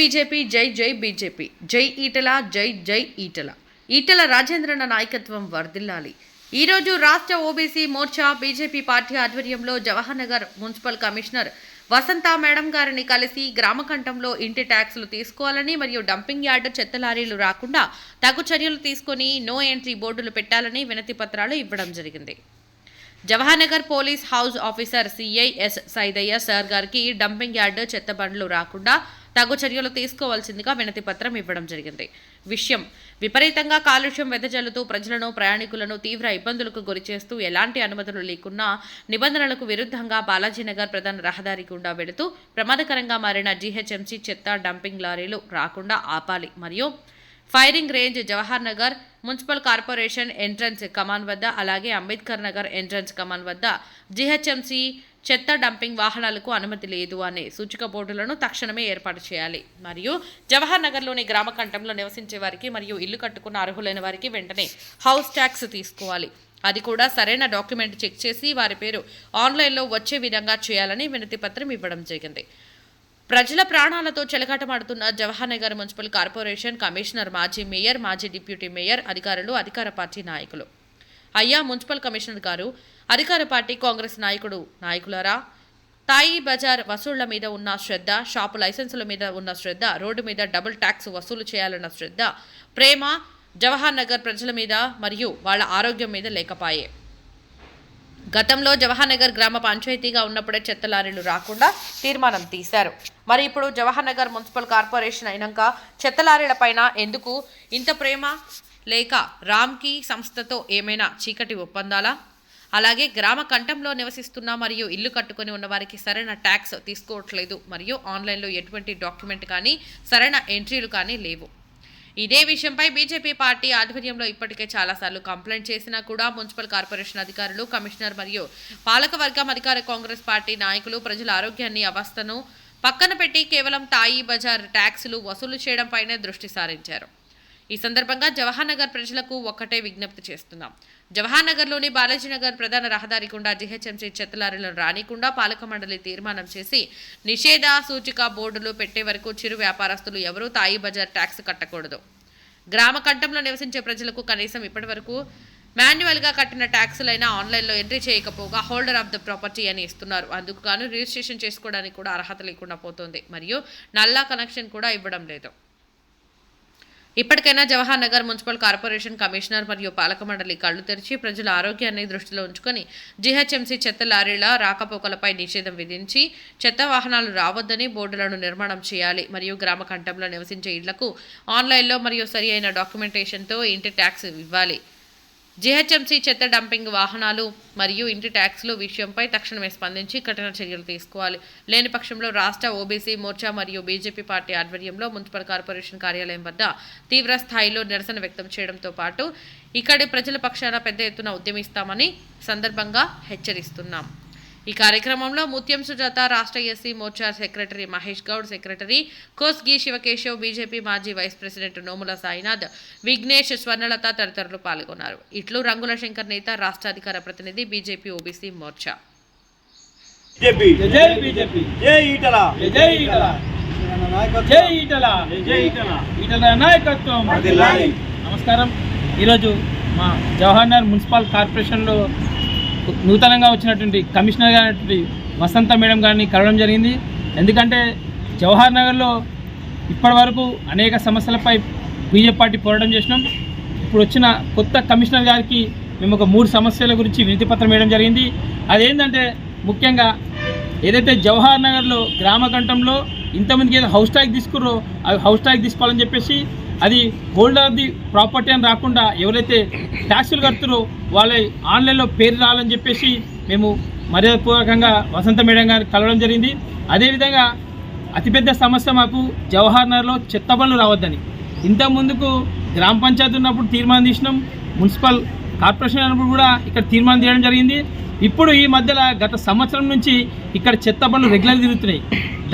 BJP జై జై BJP. జై ఈటల జై జై ఈటల. ఈటల రాజేంద్రన నాయకత్వం వర్ధిల్లాలి. ఈరోజు రాష్ట్ర ఓబీసీ మోర్చా బీజేపీ పార్టీ ఆధ్వర్యంలో Jawahar Nagar municipal commissioner Vasantha madam గారిని కలిసి గ్రామకంఠంలో ఇంటి ట్యాక్సులు తీసుకోవాలని మరియు డంపింగ్ యార్డు చెత్త లారీలు రాకుండా తగు చర్యలు తీసుకొని నో ఎంట్రీ బోర్డులు పెట్టాలని వినతి పత్రాలు ఇవ్వడం జరిగింది. Jawaharnagar police house officer CIs Saidaiah sir గారికి డంపింగ్ యార్డు చెత్త బండ్లు రాకుండా తగు చర్యలు తీసుకోవాల్సిందిగా వినతి పత్రం ఇవ్వడం జరిగింది. విషయం విపరీతంగా కాలుష్యం వెదజల్లుతూ ప్రజలను ప్రయాణికులను తీవ్ర ఇబ్బందులకు గురిచేస్తూ ఎలాంటి అనుమతులు లేకున్నా నిబంధనలకు విరుద్ధంగా బాలాజీనగర్ ప్రధాన రహదారి గుండా వెళుతూ ప్రమాదకరంగా మారిన జీహెచ్ఎంసీ చెత్త డంపింగ్ లారీలు రాకుండా ఆపాలి. మరియు firing range Jawahar Nagar municipal corporation entrance కమాన్ వద్ద అలాగే అంబేద్కర్ నగర్ ఎంట్రన్స్ కమాన్ వద్ద జిహెచ్ఎంసీ చెత్త డంపింగ్ వాహనాలకు అనుమతి లేదు అనే సూచిక బోర్డులను తక్షణమే ఏర్పాటు చేయాలి. మరియు జవహర్ నగర్లోని గ్రామ కంఠంలో నివసించే వారికి మరియు ఇల్లు కట్టుకున్న అర్హులైన వారికి వెంటనే హౌస్ ట్యాక్స్ తీసుకోవాలి. అది కూడా సరైన డాక్యుమెంట్ చెక్ చేసి వారి పేరు ఆన్లైన్లో వచ్చే విధంగా చేయాలని వినతి పత్రం ఇవ్వడం జరిగింది. ప్రజల ప్రాణాలతో చెలగాటమాడుతున్న Jawahar Nagar municipal corporation commissioner మాజీ మేయర్ మాజీ డిప్యూటీ మేయర్ అధికారులు అధికార పార్టీ నాయకులు. అయ్యా మున్సిపల్ కమిషనర్ గారు అధికార పార్టీ కాంగ్రెస్ నాయకుడు నాయకులారా? తాయి బజార్ వసూళ్ళ మీద ఉన్న శ్రద్ధ షాపు లైసెన్సుల మీద ఉన్న శ్రద్ధ రోడ్డు మీద డబుల్ ట్యాక్స్ వసూలు చేయాలన్న శ్రద్ధ ప్రేమ జవహర్ నగర్ ప్రజల మీద మరియు వాళ్ళ ఆరోగ్యం మీద లేకపాయే. గతంలో జవహర్ నగర్ గ్రామ పంచాయతీగా ఉన్నప్పుడే చెత్త లారీలు రాకుండా తీర్మానం తీశారు. మరి ఇప్పుడు జవహర్ నగర్ మున్సిపల్ కార్పొరేషన్ అయినాక చెత్త లారీల పైన ఎందుకు ఇంత ప్రేమ? లేక రామ్కి సంస్థతో ఏమైనా చీకటి ఒప్పందాలా? అలాగే గ్రామ కంఠంలో నివసిస్తున్న మరియు ఇల్లు కట్టుకొని ఉన్న వారికి సరైన ట్యాక్స్ తీసుకోవట్లేదు. మరియు ఆన్లైన్లో ఎటువంటి డాక్యుమెంట్ కానీ సరైన ఎంట్రీలు కానీ లేవు. ఇదే విషయంపై బీజేపీ పార్టీ ఆధ్వర్యంలో ఇప్పటికే చాలాసార్లు కంప్లైంట్ చేసినా కూడా మున్సిపల్ కార్పొరేషన్ అధికారులు కమిషనర్ మరియు పాలకవర్గం అధికార కాంగ్రెస్ పార్టీ నాయకులు ప్రజల ఆరోగ్యాన్ని అవస్థను పక్కన పెట్టి కేవలం తాయి బజార్ ట్యాక్సులు వసూలు చేయడంపైనే దృష్టి సారించారు. ఈ సందర్భంగా జవహర్ నగర్ ప్రజలకు ఒక్కటే విజ్ఞప్తి చేస్తున్నాం. జవహర్ నగర్లోని బాలాజీనగర్ ప్రధాన రహదారి గుండా జీహెచ్ఎంసీ చెత్తలారీలను రానికుండా పాలక మండలి తీర్మానం చేసి నిషేధ సూచిక బోర్డులు పెట్టే వరకు చిరు వ్యాపారస్తులు ఎవరూ తాయి బజార్ ట్యాక్స్ కట్టకూడదు. గ్రామ కంఠంలో నివసించే ప్రజలకు కనీసం ఇప్పటి వరకు మాన్యువల్గా కట్టిన ట్యాక్సులైనా ఆన్లైన్లో ఎంట్రీ చేయకపోగా హోల్డర్ ఆఫ్ ద ప్రాపర్టీ అని ఇస్తున్నారు. అందుకు గాను రిజిస్ట్రేషన్ చేసుకోవడానికి కూడా అర్హత లేకుండా పోతుంది. మరియు నల్లా కనెక్షన్ కూడా ఇవ్వడం లేదు. ఇప్పటికైనా Jawahar Nagar municipal corporation commissioner మరియు పాలక మండలి కళ్ళు తెరిచి ప్రజల ఆరోగ్యాన్ని దృష్టిలో ఉంచుకొని జీహెచ్ఎంసీ చెత్త లారీల రాకపోకలపై నిషేధం విధించి చెత్త వాహనాలు రావద్దని బోర్డులను నిర్మాణం చేయాలి మరియు గ్రామ కంఠంలో నివసించే ఇళ్ళకు ఆన్లైన్లో మరియు సరి అయిన డాక్యుమెంటేషన్తో ఇంటి ట్యాక్స్ ఇవ్వాలి. జీహెచ్ఎంసీ చెత్త డంపింగ్ వాహనాలు మరియు ఇంటి ట్యాక్స్లు విషయంపై తక్షణమే స్పందించి కఠిన చర్యలు తీసుకోవాలి. లేని పక్షంలో రాష్ట్ర ఓబీసీ మోర్చా మరియు బీజేపీ పార్టీ ఆధ్వర్యంలో మున్సిపల్ కార్పొరేషన్ కార్యాలయం వద్ద తీవ్ర స్థాయిలో నిరసన వ్యక్తం చేయడంతో పాటు ఇక్కడి ప్రజల పక్షాన పెద్ద ఎత్తున ఉద్యమిస్తామని సందర్భంగా హెచ్చరిస్తున్నాం. ఈ కార్యక్రమంలో ముత్యం సుజాత రాష్ట్ర SC Morcha secretary Mahesh Goud secretary Kosgi Shivakeshav BJP మాజీ వైస్ ప్రెసిడెంట్ నోముల సాయినాథ్ విఘ్నేష్ స్వర్ణలత తదితరులు పాల్గొన్నారు. ఇట్లు రంగుల శంకర్ నేత రాష్ట్ర అధికార ప్రతినిధి బీజేపీ ఓబీసీ మోర్చా. బీజేపీ. జై బీజేపీ. జై ఈటల. జై ఈటల. జై ఈటల. జై ఈటల. ఈటల నాయకత్వం. నమస్కారం. ఈరోజు మా జవహర్నగర్ మున్సిపల్ కార్పొరేషన్లో నూతనంగా వచ్చినటువంటి కమిషనర్ గారి వసంత మేడం గారిని కలవడం జరిగింది. ఎందుకంటే జవహర్ నగర్లో ఇప్పటి వరకు అనేక సమస్యలపై బీజేపీ పార్టీ పోరాటం చేసినాం. ఇప్పుడు వచ్చిన కొత్త కమిషనర్ గారికి మేము ఒక మూడు సమస్యల గురించి వినతి పత్రం వేయడం జరిగింది. అదేంటంటే ముఖ్యంగా ఏదైతే జవహర్ నగర్లో గ్రామ కంఠంలో ఇంతమందికి ఏదో హౌస్ ట్యాగ్ తీసుకుర్రో అవి హౌస్ ట్యాగ్ తీసుకోవాలని చెప్పేసి అది హోల్డర్ ఆఫ్ ది ప్రాపర్టీ అని రాకుండా ఎవరైతే ట్యాక్సులు కడుతురో వాళ్ళ ఆన్లైన్లో పేరు రావాలని చెప్పేసి మేము మర్యాదపూర్వకంగా వసంత మేడం గారు కలవడం జరిగింది. అదేవిధంగా అతిపెద్ద సమస్య మాకు జవహర్ నగర్లో చెత్త బండ్లు రావద్దని. ఇంత ముందుకు గ్రామ పంచాయతీ ఉన్నప్పుడు తీర్మానం తీసినాం. మున్సిపల్ కార్పొరేషన్ అన్నప్పుడు కూడా ఇక్కడ తీర్మానం చేయడం జరిగింది. ఇప్పుడు ఈ మధ్యలో గత సంవత్సరం నుంచి ఇక్కడ చెత్త బండ్లు రెగ్యులర్ తిరుగుతున్నాయి.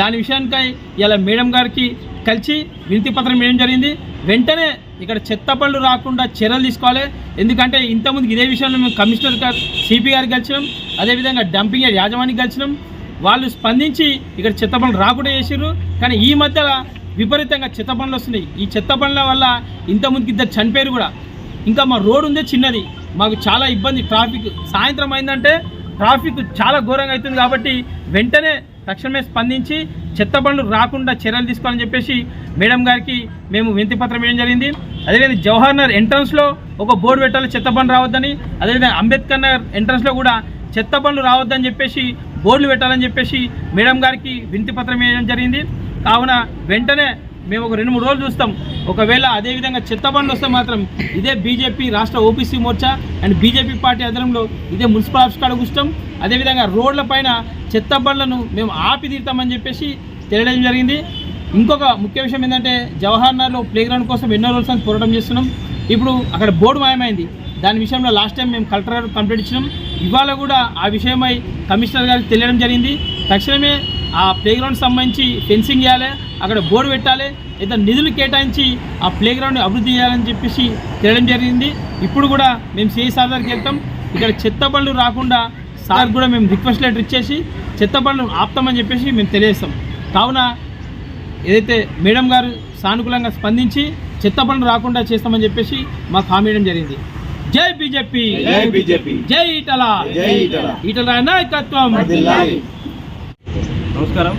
దాని విషయానికై ఇలా మేడం గారికి కలిసి వినతి పత్రం ఏం జరిగింది. వెంటనే ఇక్కడ చెత్త పళ్ళు రాకుండా చర్యలు తీసుకోవాలి. ఎందుకంటే ఇంతకుముందు ఇదే విషయంలో మేము కమిషనర్ గారు సిపి గారికి కలిసినాం. అదేవిధంగా డంపింగ్ యాజమానికి కలిసినాం. వాళ్ళు స్పందించి ఇక్కడ చెత్త పనులు రాకుండా చేసిర్రు. కానీ ఈ మధ్య విపరీతంగా చెత్త పనులు వస్తున్నాయి. ఈ చెత్త పనుల వల్ల ఇంతకుముందుకి ఇద్దరు చనిపోయారు కూడా. ఇంకా మా రోడ్ ఉందే చిన్నది. మాకు చాలా ఇబ్బంది. ట్రాఫిక్ సాయంత్రం అయిందంటే ట్రాఫిక్ చాలా ఘోరంగా అవుతుంది కాబట్టి వెంటనే తక్షణమే స్పందించి చెత్త బండ్లు రాకుండా చర్యలు తీసుకోవాలని చెప్పేసి మేడం గారికి మేము వినతి పత్రం వేయడం జరిగింది. అదేవిధంగా జవహర్ నగర్ ఎంట్రన్స్లో ఒక బోర్డు పెట్టాలి చెత్త బండ్లు రావద్దని. అదేవిధంగా అంబేద్కర్ నగర్ ఎంట్రన్స్లో కూడా చెత్త బండ్లు రావద్దని చెప్పేసి బోర్డులు పెట్టాలని చెప్పేసి మేడం గారికి వినతి పత్రం వేయడం జరిగింది. కావున వెంటనే మేము ఒక రెండు మూడు రోజులు చూస్తాం. ఒకవేళ అదేవిధంగా చెత్తబండ్లు వస్తే మాత్రం ఇదే బీజేపీ రాష్ట్ర OBC Morcha and BJP party ఆధ్వర్యంలో ఇదే మున్సిపల్ ఆఫీస్ కాడ కూర్చుంటాం. అదేవిధంగా రోడ్ల పైన చెత్త మేము ఆపి తీరుతామని చెప్పేసి తెలియడం జరిగింది. ఇంకొక ముఖ్య విషయం ఏంటంటే జవహర్ నగర్లో ప్లే గ్రౌండ్ కోసం ఎన్నో రోజుల నుంచి పోరాటం చేస్తున్నాం. ఇప్పుడు అక్కడ బోర్డు మాయమైంది. దాని విషయంలో లాస్ట్ టైం మేము కలెక్టర్ గారు కంప్లైంట్ ఇచ్చినాం. ఇవాళ కూడా ఆ విషయమై కమిషనర్ గారికి తెలియడం జరిగింది. తక్షణమే ఆ ప్లే గ్రౌండ్ సంబంధించి ఫెన్సింగ్ చేయాలి అక్కడ బోర్డు పెట్టాలి లేదా నిధులు కేటాయించి ఆ ప్లే గ్రౌండ్ అభివృద్ధి చేయాలని చెప్పేసి తెలియడం జరిగింది. ఇప్పుడు కూడా మేము సిఐ సార్ దగ్గరికి వెళ్తాం. ఇక్కడ చెత్త బండ్లు రాకుండా సార్ కూడా మేము రిక్వెస్ట్ లెటర్ ఇచ్చేసి చెత్త బండ్లను ఆపుతామని చెప్పేసి మేము తెలియజేస్తాం. కావున ఏదైతే మేడం గారు సానుకూలంగా స్పందించి చెత్త బండ్లు రాకుండా చేస్తామని చెప్పేసి మాకు హామీ ఇవ్వడం జరిగింది. జై బీజేపీ. జై బీజేపీ. జై జై ఈటల. ఈటల నాయకత్వం. నమస్కారం.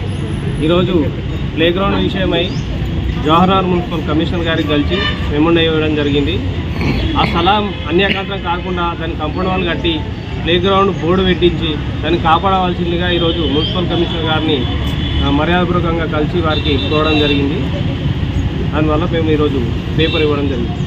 ఈరోజు ప్లేగ్రౌండ్ విషయమై జవహర్లాల్ మున్సిపల్ కమిషనర్ గారికి కలిసి మెమోండ్ ఇవ్వడం జరిగింది. ఆ స్థలం అన్యాకాంతం కాకుండా దాన్ని కంపౌండ్ వాళ్ళు కట్టి ప్లే గ్రౌండ్ బోర్డు పెట్టించి దాన్ని కాపాడవలసిందిగా ఈరోజు మున్సిపల్ కమిషనర్ గారిని మర్యాదపూర్వకంగా కలిసి వారికి కోరడం జరిగింది. దానివల్ల మేము ఈరోజు పేపర్ ఇవ్వడం జరిగింది.